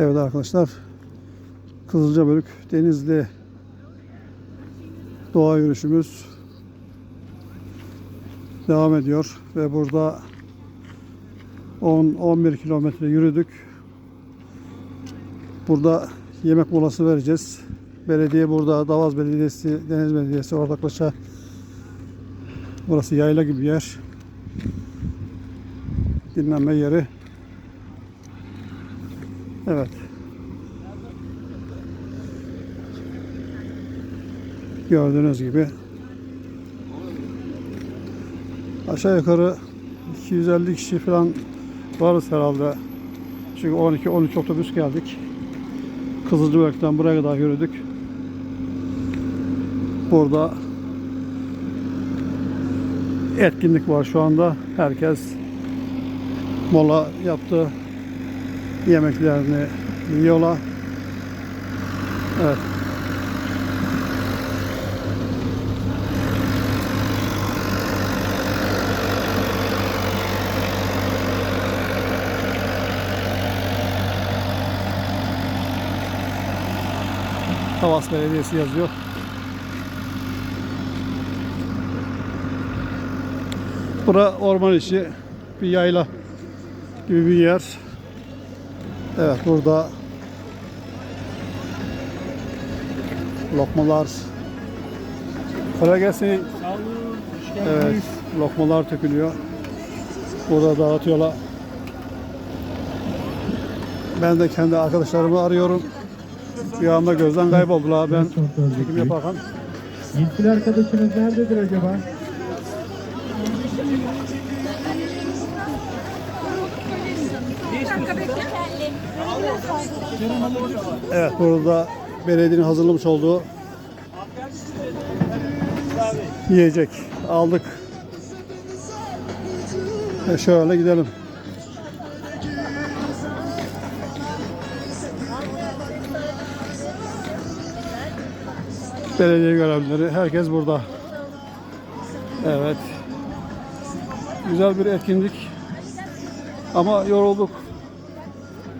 Evet arkadaşlar. Kızılcabölük Denizli doğa yürüyüşümüz devam ediyor ve burada 10-11 kilometre yürüdük. Burada yemek molası vereceğiz. Belediye burada Davaz Belediyesi, Deniz Belediyesi ortaklaşa burası yayla gibi yer. Dinlenme yeri. Evet. Gördüğünüz gibi aşağı yukarı 250 kişi falan varız herhalde. Çünkü 12-13 otobüs geldik. Kızılcıbölük'ten buraya kadar yürüdük. Burada etkinlik var şu anda. Herkes mola yaptı. Yemeklerini yiyorlar. Evet. Tavas Belediyesi yazıyor. Bura orman içi bir yayla gibi bir yer. Evet burada lokmalar kolay gelsin. Sağ olun, hoş geldiniz. Evet lokmalar tökülüyor. Burada dağıtıyorlar. Ben de kendi arkadaşlarımı arıyorum. Bir anda gözden kayboldular. Ben çekim yaparken. Yetkili arkadaşınız nerededir acaba? Evet burada belediyenin hazırlamış olduğu yiyecek aldık. Ve şöyle gidelim. Belediye görevlileri herkes burada. Evet. Güzel bir etkinlik. Ama yorulduk.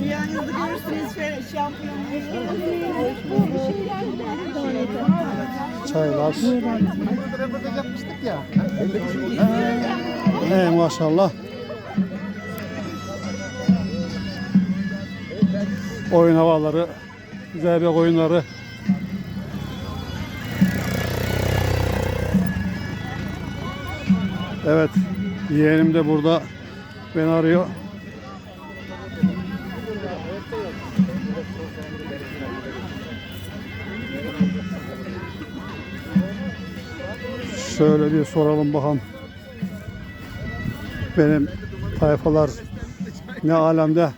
Rüyanızda görürsünüz fe- şampiyon. Çaylar. He maşallah. Oyun havaları, güzel bir oyunları. Evet, yeğenim de burada beni arıyor. Şöyle bir soralım bakalım. Benim tayfalar ne alemde?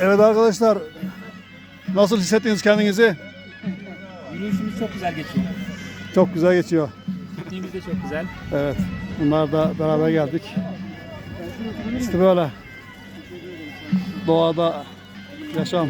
Evet arkadaşlar. Nasıl hissettiniz kendinizi? Yürüyüşümüz çok güzel geçiyor. Çok güzel geçiyor. Gittiğimiz de çok güzel. Evet. Bunlar da beraber geldik. İşte böyle. Doğada yaşam.